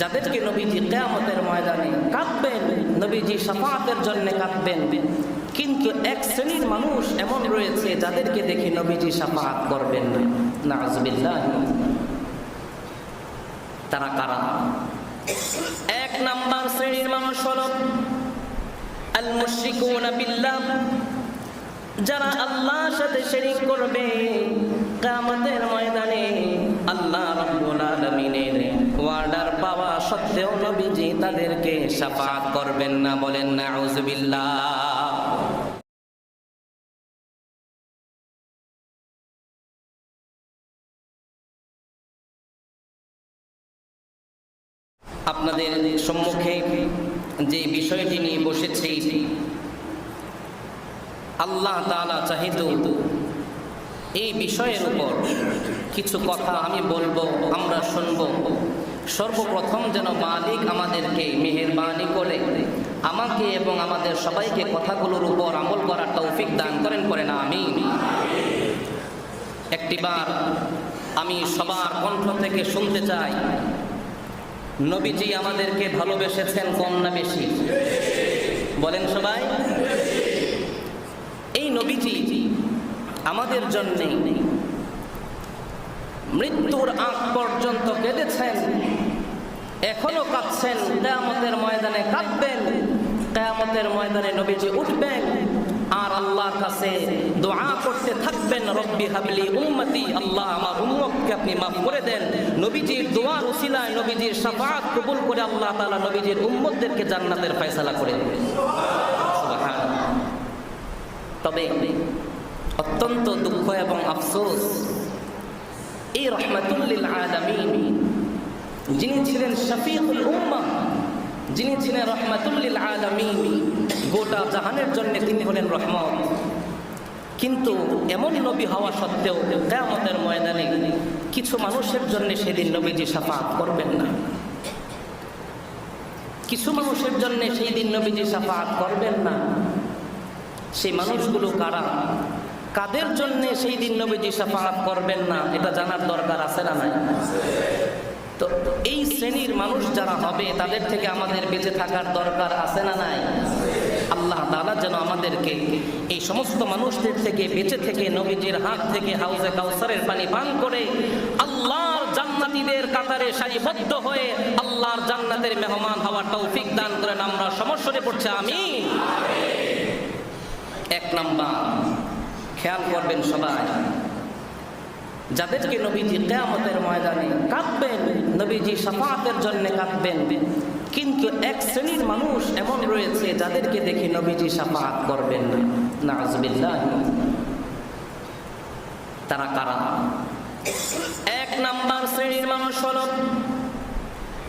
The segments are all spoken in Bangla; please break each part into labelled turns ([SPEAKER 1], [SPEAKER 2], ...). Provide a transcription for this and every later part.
[SPEAKER 1] যাদেরকে নবীজি কেয়ামতের ময়দানে কাঁদবেন, নবীজি সাফাতের জন্য কাঁদবেন। কিন্তু এক শ্রেণির মানুষ এমন রয়েছে যাদেরকে দেখে নবীজি সাফাত করবেন না। তারা কারা? এক নাম্বার শ্রেণির মানুষ হল আল বিল্লাহ। যারা আল্লাহর সাথে শরীক করবে, কিয়ামতের ময়দানে আল্লাহ রাব্বুল ওয়ার্ডার পাওয়া সত্ত্বেও নবীজি তাদেরকে শাফাআত করবেন না বলেন, নাউজুবিল্লাহ। আপনাদের সম্মুখে যে বিষয়টি নিয়ে বসেছি, আল্লাহ তাআলা চাহিত এই বিষয়ের উপর কিছু কথা আমি বলব, আমরা শুনব। সর্বপ্রথম যেন মালিক আমাদেরকে মেহেরবানি করে, আমাকে এবং আমাদের সবাইকে কথাগুলোর উপর আমল করার তৌফিক দান করেন করেন আমি একটিবার আমি সবার কণ্ঠ থেকে শুনতে চাই। নবীজি আমাদেরকে ভালোবেসেছেন কম না বেশি? বলেন সবাই। এই নবীজি আমাদের জন্য মৃত্যুর আগ পর্যন্ত কেঁদেছেন। এখনও কাঁদছেন। কেয়ামতের ময়দানে কাঁদবেন। কেয়ামতের ময়দানে নবীজি উঠবেন। আর আল্লাহর কাছে দোয়া করতে থাকবেন, রব্বি হাবলি উম্মতি, আল্লাহ আমার উম্মতকে আপনি মাফ করে দেন। নবীজির দোয়ার উসিলায় নবীজির শাফাআত কবুল করে আল্লাহ তাআলা নবীজির উম্মতদেরকে জান্নাতের ফয়সালা করে দেবেন। তবে অত্যন্ত দুঃখ এবং আফসোস এই রহমাতুল্লিল আলামিন যিনি ছিলেন শফিকুল উম্মাহ যিনি ছিলেন রহমাতুল্লিল আলামিন গোটা জাহানের জন্য তিনি হলেন রহমত। কিন্তু এমন নবী হওয়া সত্ত্বেও কেয়ামতের ময়দানে কিছু মানুষের জন্য সেদিন নবীজি সাফাত করবেন না। কিছু মানুষের জন্য সেই দিন নবীজি সাফাত করবেন না। সেই মানুষগুলো কারা? কাদের জন্য সেই দিন নবীজি সাফাত করবেন না, এটা জানার দরকার আছে না নাই? তো এই শ্রেণির মানুষ যারা হবে, তাদের থেকে আমাদের বেঁচে থাকার দরকার আছে না নাই? আল্লাহ তাআলা যেন আমাদেরকে এই সমস্ত মানুষদের থেকে বেঁচে থেকে নবীজির হাত থেকে হাউজে কাউসারের পানি পান করে আল্লাহর জান্নাতীদের কাতারে সারিবদ্ধ হয়ে আল্লাহর জান্নাতের মেহমান হওয়ার তৌফিক দান করেন, আমরা সমস্যারে পড়ছে আমি এক নাম্বার খেয়াল করবেন সবাই। যাদেরকে নবীজি কেয়ামতের ময়দানে কাঁদবেন, নবীজি সাফাতের জন্য কাঁদবেন। কিন্তু এক শ্রেণির মানুষ এমন রয়েছে যাদেরকে দেখে নবীজি সাফাত করবেন না। নাজবিল্লাহ তারা কারা? এক নাম্বার শ্রেণির মানুষ হল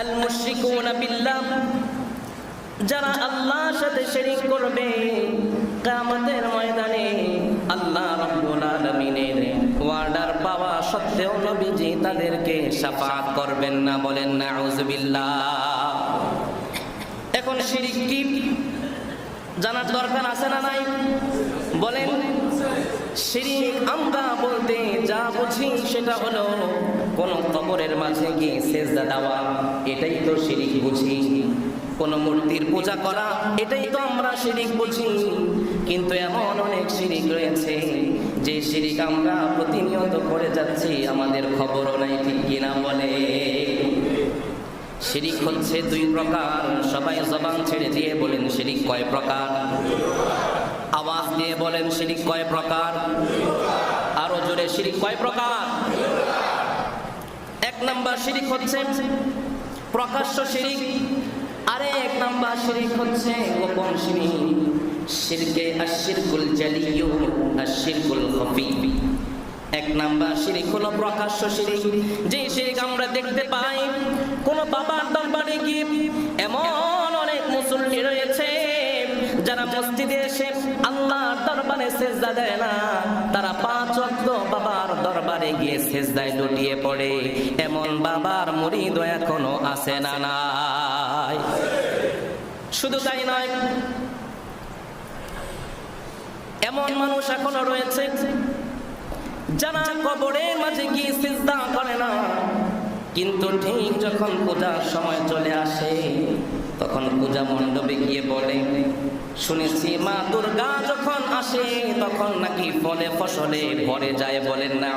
[SPEAKER 1] আল মুশরিকুনা বিল্লাহ। যারা আল্লাহর সাথে শরীক করবে, কিয়ামতের তাদেরকে শাফাআত করবেন না বলেন, নাউজুবিল্লাহ। এখন শিরিক কি? জানার দরকার আছে না নাই? বলেন আমরা বলতে যা বুঝি সেটা হলো কোন কবরের মাঝে গিয়ে দেওয়া, এটাই তো শিরিক বুঝি। কোন মূর্তির পূজা করা, এটাই তো আমরা শিরিক বুঝি। কিন্তু এমন অনেক শিরিক রয়েছে যে শিরিক আমরা প্রতিনিয়ত করে যাচ্ছি, আমাদের খবরও নাই ঠিক কিনা বলে। শিরিক হচ্ছে দুই প্রকার, সবাই জবান ছেড়ে দিয়ে বলেন শিরিক কয় প্রকার? আওয়াজ দিয়ে বলেন শিরিক কয় প্রকার? আরও জোরে শিরিক কয় প্রকার? এক নাম্বার শিরিক হচ্ছে প্রকাশ্য শিরিক আরে এক নাম্বার শিরিক হচ্ছে গোপন শিরিক। শিরকে আশিরকুল জালিয়ু আশিরকুল খফি এক নাম্বার শিরিক হলো প্রকাশ্য শিরিক, যে শিরিক আমরা দেখতে পাই। কোন বাবার দরবারে গিয়ে এমন অনেক মুসল্লি রয়েছে, যারা মসজিদে এসে আল্লাহর দরবারে সেজদা দেয় না। তারা পাঁচ ওয়াক্ত বাবার দরবারে গিয়ে সেজদায় লুটিয়ে পড়ে। এমন বাবার মুরিদ এখনও আছে না নাই। শুধু তাই নয় এমন মানুষ এখনও রয়েছে, যারা কবরের মাঝে গিয়ে সিজদা করে না। কিন্তু ঠিক যখন পূজার সময় চলে আসে, তখন পূজা মণ্ডপে গিয়ে বলে, শুনেছি মা দুর্গা যখন আসে, তখন নাকি ফলে ফসলে ভরে যায় বলেন না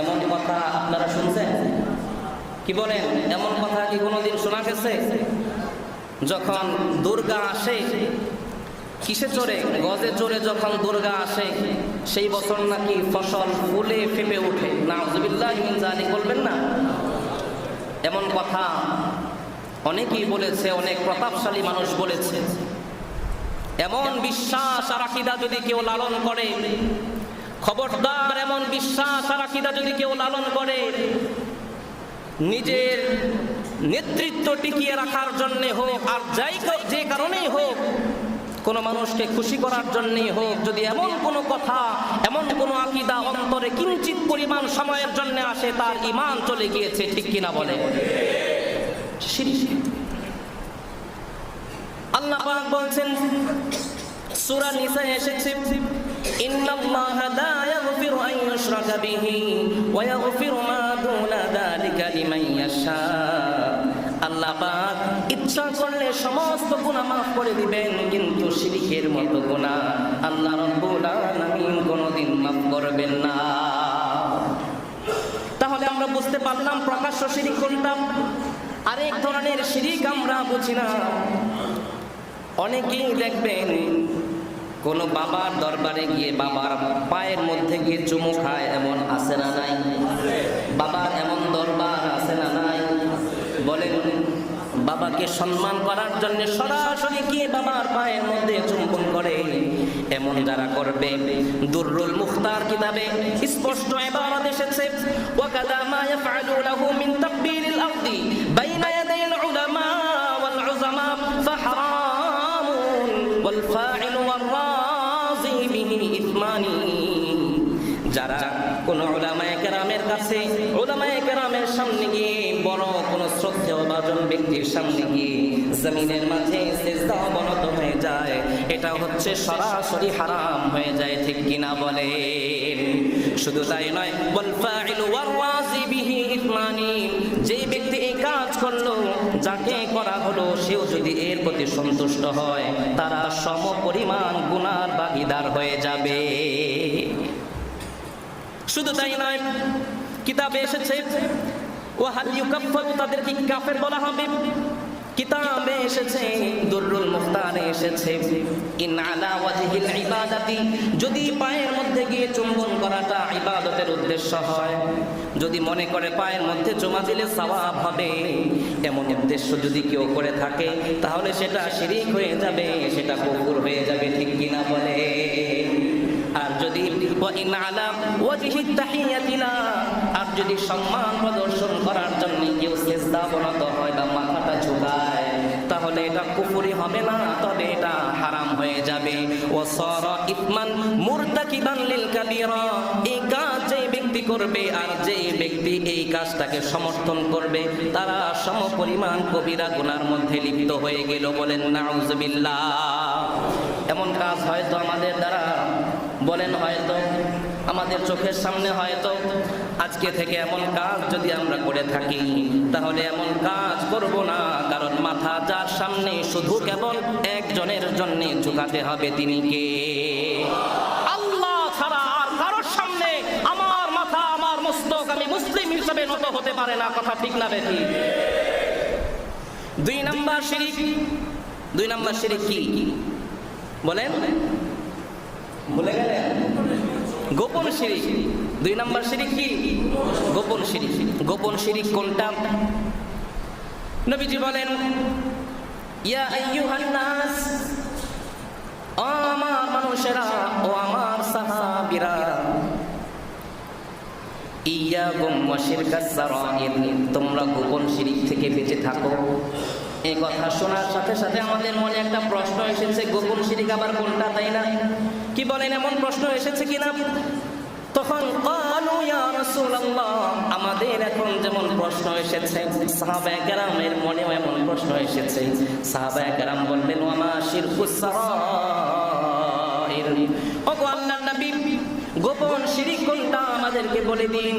[SPEAKER 1] এমন কথা আপনারা শুনছেন? কি বলেন? এমন কথা কি কোনোদিন শোনা গেছে? যখন দুর্গা আসে কিসে চড়ে গজে চড়ে যখন দুর্গা আসে, সেই বছর নাকি ফসল ফুলে ফেপে ওঠে। নাউজুবিল্লাহ জানি বলবেন না? এমন কথা অনেকেই বলেছে, অনেক প্রতাপশালী মানুষ বলেছে। এমন বিশ্বাস আর আকিদা যদি কেউ লালন করে, খবরদার এমন বিশ্বাস আর আকিদা যদি কেউ লালন করে, নিজের নেতৃত্ব টিকিয়ে রাখার জন্যে হোক, আর যাই যে কারণেই হোক কোন মানুষকে খুশি করার জন্যই হোক, যদি এমন কোনো কথা, এমন কোনো আকিদা অন্তরে কিঞ্চিত পরিমাণ সময়ের জন্য আসে, তার ইমান চলে গিয়েছে, ঠিক কিনা বলে। আল্লাহ পাক বলছেন, সূরা নিসা এসেছে, ইন্নাল্লাহা লা ইয়াগফিরু আন ইউশরাকা বিহি ওয়া ইয়াগফিরু মা দুনা যালিকা লিমান ইয়াশা আল্লাহ ইচ্ছা করলে সমস্ত গুনাহ মাফ করে দিবেন, কিন্তু শিরিকের মতো গুনাহ আল্লাহ রাব্বুল আলামিন কোনোদিন মাফ করবেন না। তাহলে আমরা বুঝতে পারলাম প্রকাশ্য শিরিক কোনটা। আরেক ধরনের শিরিক আমরা বুঝি না। অনেকেই দেখবেন কোন বাবার দরবারে গিয়ে বাবার পায়ের মধ্যে গিয়ে চুমু খায়, এমন আসে না নাই বাবার এমন দরবার আছে না নাই বলেন বাবাকে সম্মান করার জন্য সরাসরি গিয়ে বাবার পায়ের মধ্যে চুম্বন করে। এমন যারা করবে, দুররুল মুখতার কিতাবে স্পষ্ট ইবারত এসেছে, ওয়াকাদা মা ইয়াফআলুনাহু মিন তাকবীরিল আরদি বাইনা ইয়াদাইল উলামা ওয়াল উযামা ওয়াল ব্যক্তির সামনে গিয়ে জমিনের মাঝে সেজদা অবনত হয়ে যায়। এটা হচ্ছে সরাসরি হারাম হয়ে যায়, ঠিক কিনা বলে শুধু তাই নয় যে ব্যক্তি এই কাজ করল, যাকে করা হলো, সেও যদি এর প্রতি সন্তুষ্ট হয়, তারা সম পরিমাণ গুনার ভাগিদার হয়ে যাবে। শুধু তাই নয়, কিতাবে এসেছে ও হালিউ তাদেরকে কাফের বলা হবে। কিতাবে এসেছে, দুররুল মুখতারে এসেছে। ইন আলা ওয়াজহিল ইবাদাতি, যদি পায়ের মধ্যে গিয়ে চুম্বন করাটা ইবাদতের উদ্দেশ্য হয়, যদি মনে করে পায়ের মধ্যে চুমা দিলে সওয়াব হবে, এমন উদ্দেশ্য যদি কেউ করে থাকে, তাহলে সেটা শিরিক হয়ে যাবে, সেটা কুফর হয়ে যাবে, ঠিক কিনা বলে? আর যদি ওয়াইন আলা ওয়াজহি তাহিয়াতিলা যদি সম্মান প্রদর্শন করার জন্য কেউ সেজদা বনত হয় বা মাথাটা ঝুঁকায়। তাহলে এটা কুফরি হবে না, তবে এটা হারাম হয়ে যাবে। ও সর ইতমান মুরতাকিবান লিল কাবীরা। এই কাজ যে ব্যক্তি করবে আর যে ব্যক্তি এই কাজটাকে সমর্থন করবে, তারা সম পরিমাণ কবিরা গুনার মধ্যে লিপ্ত হয়ে গেল বলেন, নাউজুবিল্লাহ। এমন কাজ হয়তো আমাদের দ্বারা, বলেন হয়তো আমাদের চোখের সামনে হয়তো আজকে থেকে এমন কাজ যদি আমরা করে থাকি, তাহলে এমন কাজ করব না, কারণ মাথা যার সামনে শুধু কেবল একজনের জন্য ঝুঁকাতে হবে তিনি কে? আল্লাহ ছাড়া আর কারোর সামনে আমার মাথা, আমার মস্তক আমি মুসলিম হিসেবে নত হতে পারে না, কথা ঠিক না বেঠি। দুই নাম্বার শিরিক, দুই নাম্বার শিরিক কি? বলেন? ভুলে গেলেন? গোপন শিরিক। দুই নম্বর শিরিক কি? গোপন শিরিক। গোপন শিরিক কোনটা? নবীজি বলেন, ইয়া আইয়ুহান নাস, ও আমার মানুষেরা ও আমার সাহাবীরা ইয়াকুম ওয়া শিরকাস সারাইর তোমরা গোপন শিরিক থেকে বেঁচে থাকো। এই কথা শোনার সাথে সাথে আমাদের মনে একটা প্রশ্ন এসেছে গোপন শিরিক আবার কোনটা, তাই না? কি বলেন, এমন প্রশ্ন এসেছে কিনা? তখন আমাদের এখন যেমন প্রশ্ন এসেছে সাহাবাহামের মনেও এমন প্রশ্ন এসেছে। সাহাবাহাম বললেন ওমা শিরকুস ওগো আল্লাহ নবী, গোপন শিরিক কোনটা আমাদেরকে বলে দিন?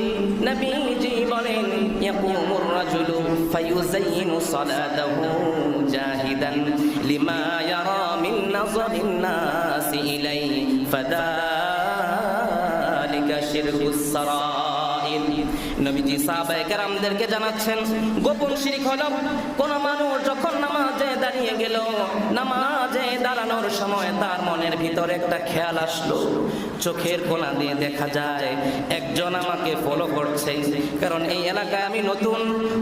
[SPEAKER 1] নবীজি বলেন فيزين صلاته جاهدا لما يرى من نظر الناس إليه فذلك شرك السرائر নবীজি সাহাবায়ে কেরামদেরকে জানাচ্ছেন, গোপন শিরিক হলো কোন মানুষ যখন নামাজে দাঁড়িয়ে গেল, নামাজে দাঁড়ানোর সময় তার মনের ভিতরে একটা খেয়াল আসলো। চোখের কোনা দিয়ে দেখা যায়, একজন আমাকে ফলো করছে, কারণ এই এলাকায় আমি নতুন,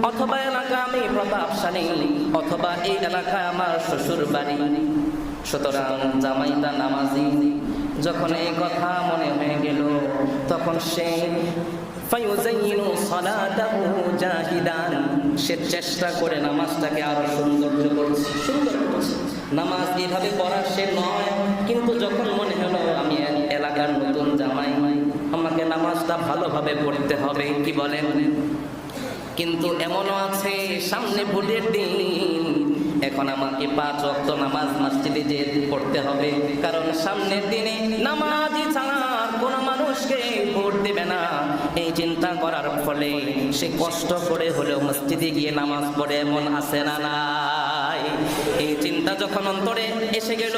[SPEAKER 1] অথবা এলাকা আমি প্রতাপশালী অথবা এই এলাকায় আমার শ্বশুর বাড়ি সুতরাং জামাইদা নামাজি। যখন এই কথা মনে হয়ে গেল, তখন সে ফায়ুজাইয়িনু সালাতাহু জাহিদান সে চেষ্টা করে নামাজটাকে আরও সৌন্দর্য করছে, সুন্দর করছে। নামাজ এভাবে পড়া সে নয়, কিন্তু যখন মনে হলো, আমি এলাকার নতুন জামাই, আমাকে নামাজটা ভালোভাবে পড়তে হবে কি বলেন? কিন্তু এমনও আছে, সামনে ভোটের দিন। এখন আমাকে পাঁচ অক্ত নামাজ মসজিদে যে পড়তে হবে, কারণ সামনের দিনে নামাজই ছাড়া কোন মানুষকে এই চিন্তা করার ফলে সে কষ্ট করে হলেও মসজিদে গিয়ে নামাজ পড়ে, এমন আসে না নাই? এই চিন্তা যখন অন্তরে এসে গেল,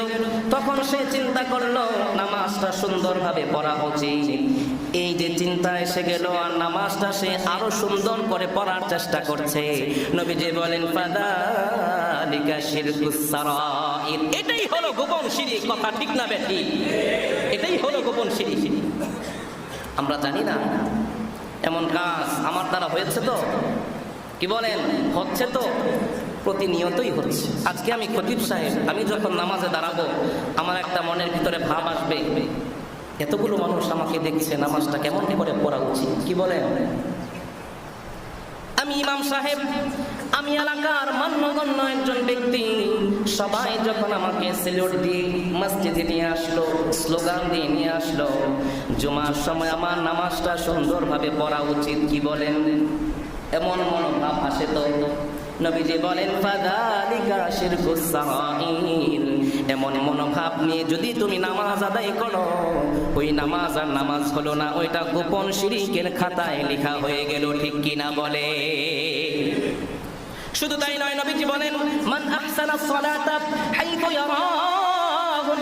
[SPEAKER 1] তখন সে চিন্তা করল, নামাজটা সুন্দরভাবে পড়া উচিত। এই যে চিন্তা এসে গেল, আর নামাজটা সে আরও সুন্দর করে পড়ার চেষ্টা করছে। নবীজি বলেন এটাই হলো গোপন শিরিক, কথা ঠিক না ব্যাটি এটাই হলো গোপন শিরিক। আমরা জানি না এমন কাজ আমার দ্বারা হয়েছে তো? কি বলেন? হচ্ছে তো? প্রতিনিয়তই হচ্ছে। আজকে আমি খতিব সাহেব, আমি যখন নামাজে দাঁড়াবো, আমার একটা মনের ভিতরে ভাব আসবে। এতগুলো মানুষ আমাকে দেখছে, নামাজটা কেমন করে পড়া উচিত? কি বলেন? আমি ইমাম সাহেব, আমি এলাকার মান্যগণ্য একজন ব্যক্তি। সবাই যখন আমাকে সেলুট দিয়ে মসজিদে নিয়ে আসলো, স্লোগান দিয়ে নিয়ে আসলো, জুমার সময় আমার নামাজটা সুন্দরভাবে পড়া উচিত, কি বলেন? এমন মনোভাব আসে তো? নবীজি বলেন এমন মনোভাব নিয়ে যদি তুমি নামাজ আদায় করো, ওই নামাজ আর নামাজ হলো না, ওইটা গোপন শিরিকের খাতায় লেখা হয়ে গেল, ঠিক কিনা বলে? শুধু তাই নয়, নবীজি বলেন, মান আহসানা সালাতা হাইতু ইয়ারাহুন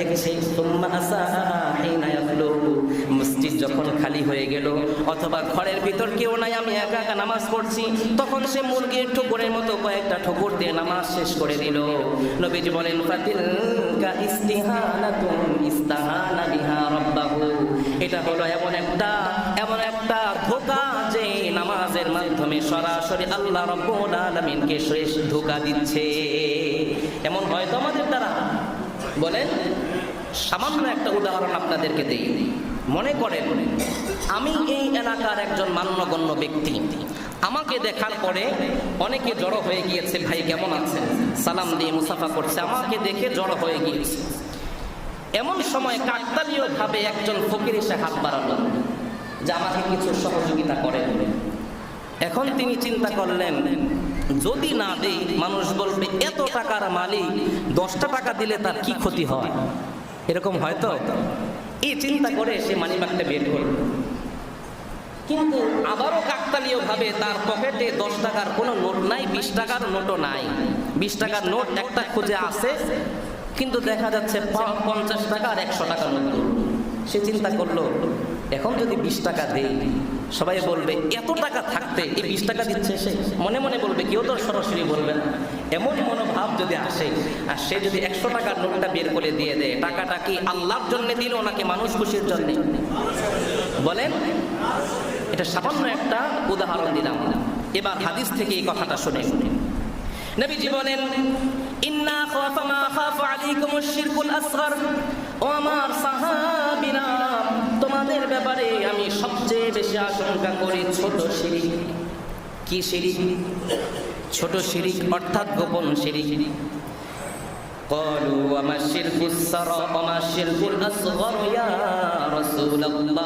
[SPEAKER 1] দেখেছে মসজিদ যখন খালি হয়ে গেল, অথবা ঘরের ভিতর কেউ নাই, আমি একা একা নামাজ পড়ছি, তখন সে মুরগির ঠোকরের মতো কয়েকটা ঠোকর দিয়ে নামাজ শেষ করে দিল। নবীজি বলেন এটা হলো এমন একটা এমন একটা ধোকা যে নামাজের মাধ্যমে সরাসরি আল্লাহ রাব্বুল আলামিনকে শেষ ধোকা দিচ্ছে। এমন হয়তো আমাদের দ্বারা। বলেন সামান্য একটা উদাহরণ আপনাদেরকে দেই। মনে করেন, আমি এই এলাকার একজন মান্যগণ্য ব্যক্তি। আমাকে দেখার পরে অনেকে জড়ো হয়ে গিয়েছে, ভাই, কেমন আছেন? সালাম দিয়ে মুসাফা করছে। আমাকে দেখে জড়ো হয়ে গিয়েছে। এমন সময় কাকতালীয় ভাবে একজন ফকির এসে হাত বাড়ালো, যে আমাকে কিছু সহযোগিতা করে। এখন তিনি চিন্তা করলেন, যদি না দেই, মানুষ বলবে, এত টাকার মালিক, দশটা টাকা দিলে তার কি ক্ষতি হয়? এরকম হয়তো এই চিন্তা করে সে মানিব্যাগটা বের করল। কিন্তু আবারও কাকতালীয় ভাবে তার পকেটে দশ টাকার কোনো নোট নাই, বিশ টাকার নোটও নাই। বিশ টাকার নোট একটা খুঁজে আছে কিন্তু দেখা যাচ্ছে পঞ্চাশ টাকা আর একশো টাকা নোট। সে চিন্তা করল, এখন যদি বিশ টাকা দেই সবাই বলবে, এত টাকা থাকতে এই বিশ টাকা দিচ্ছে সে? মনে মনে বলবে, কেউ তো সরাসরি বলবে না। এমন মনোভাব যদি আসে, আর সে যদি একশো টাকার নোটটা বের করে দিয়ে দেয়, টাকাটা কি আল্লাহর জন্য দিল নাকি মানুষ খুশির জন্য? বলেন, এটা সামান্য একটা উদাহরণ দিলাম। এবার হাদিস থেকে এই কথাটা শুনে নবীজি বলেন, ইন্না খাফা মা খাফা আলাইকুম আশ-শিরকুল সবচেয়ে বেশি আশঙ্কা করি ছোট শিরিক কি শিরিক ছোট শিরিক অর্থাৎ গোপন শিরিক قالوا وما الشرك السر وما الشرك الأصغر يا رسول الله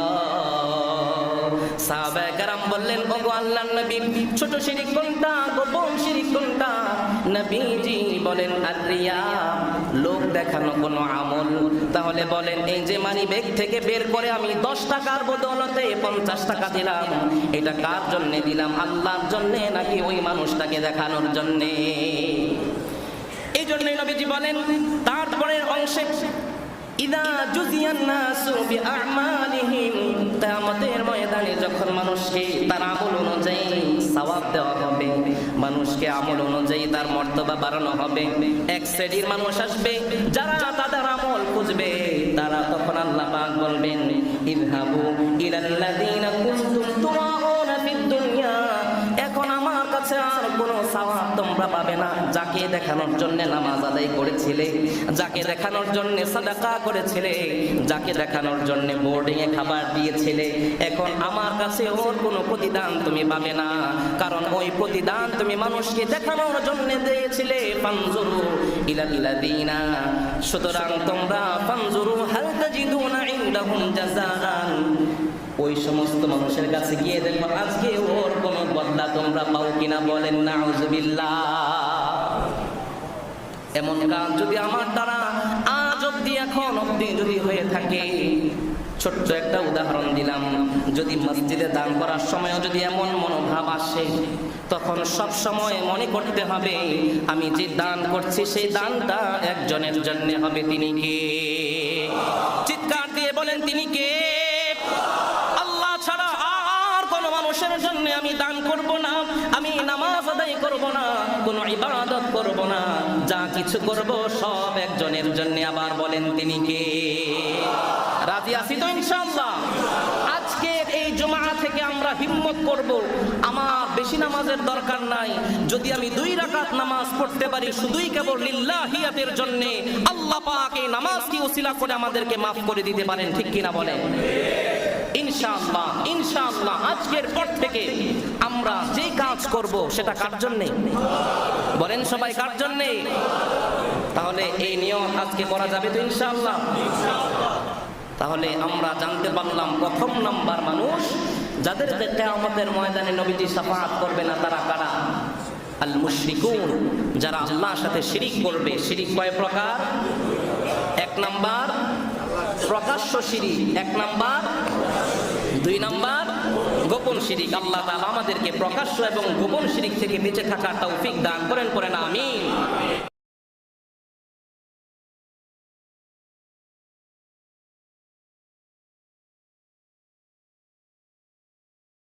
[SPEAKER 1] সাহাবায়ে কেরাম বললেন ওগো আল্লাহর নবী ছোট শিরিক কোনটা গোপন শিরিক কোনটা নবীজি বলেন আরিয়া লোক দেখানো কোনো আমল? তাহলে বলেন, এই যে মানি ব্যাগ থেকে বের করে আমি দশ টাকার বদলতে পঞ্চাশ টাকা দিলাম। এটা কার জন্যে দিলাম? আল্লাহর জন্যে নাকি ওই মানুষটাকে দেখানোর জন্যে? এই জন্যই নবীজি বলেন, তারপরের অংশে মানুষকে তার আমল অনুযায়ী সওয়াব দেওয়া হবে, মানুষকে আমল অনুযায়ী তার মর্তবা বাড়ানো হবে, এক শ্রেণির মানুষ আসবে, যারা তাদের আমল খুঁজবে, তারা তখন আল্লাহ পাক বলবেন ইযহাবু ইলাল্লাযীনা কুনতুম কাছে আর কোনো সওয়াব তোমরা পাবে না। যাকে দেখানোর জন্য নামাজ আদায় করেছিলে, যাকে দেখানোর জন্য সাদাকা করেছিলে, যাকে দেখানোর জন্য বোর্ডিং এ খাবার দিয়েছিলে, এখন আমার কাছে ওর কোনো প্রতিদান তুমি পাবে না। কারণ ওই প্রতিদান তুমি মানুষকে দেখানোর জন্য দিয়েছিলে, ফানজুরু ইলাল্লাযীনা। সুতরাং তোমরা ফানজুরু হাল তাজিদুনা ইনদাহুম জাযাআন। ওই সমস্ত মানুষের কাছে গিয়ে দেখো, আজকে ওর কোনো বদলা তোমরা পাও কিনা বলেন না এমন কাজ যদি আমার দ্বারা আজ অব্দি এখন অব্দি যদি হয়ে থাকে। ছোট্ট একটা উদাহরণ দিলাম, যদি মসজিদে দান করার সময়ও যদি এমন মনোভাব আসে, তখন সব সময় মনে করতে হবে, আমি যে দান করছি, সেই দানটা একজনের জন্য হবে, তিনি কে? চিৎকার দিয়ে বলেন, তিনি কে? কোন ইবাদত করব না। যা কিছু করব সব একজনের জন্য। আবার বলেন তিনি কে? রাজি আছি তো ইনশাআল্লাহ? আজকের এই জমা থেকে আমরা হিম্মত করব। আমার বেশি নামাজের দরকার নাই। যদি আমি দুই রাকাত নামাজ পড়তে পারি, শুধুই কেবল লিল্লাহিয়াতের জন্য আল্লাহ পাক এই নামাজকে ওসিলা করে আমাদেরকে মাফ করে দিতে পারেন, ঠিক কিনা বলেন? ইনশাআল্লাহ ইনশাআল্লাহ। আজকের পর থেকে আমরা যে কাজ করব, সেটা কার জন্যে? বলেন সবাই, কার জন্যে? তাহলে এই নিয়ম আজকে করা যাবে তো ইনশাআল্লাহ। তাহলে আমরা জানতে পারলাম প্রথম নাম্বার মানুষ, যাদের আমাদের ময়দানে নবীজি সাফাহাত করবে না, তারা কারা? আল মুশরিকুন, যারা আল্লাহর সাথে শিরিক করবে। শিরিক কয় প্রকার? এক নাম্বার, প্রকাশ্য শিরিক। এক নাম্বার, দুই নাম্বার গোপন শিরিক আল্লাহ তালা আমাদেরকে প্রকাশ্য এবং গোপন শিরিক থেকে বেঁচে থাকার তৌফিক দান করেন করেন, আমিন।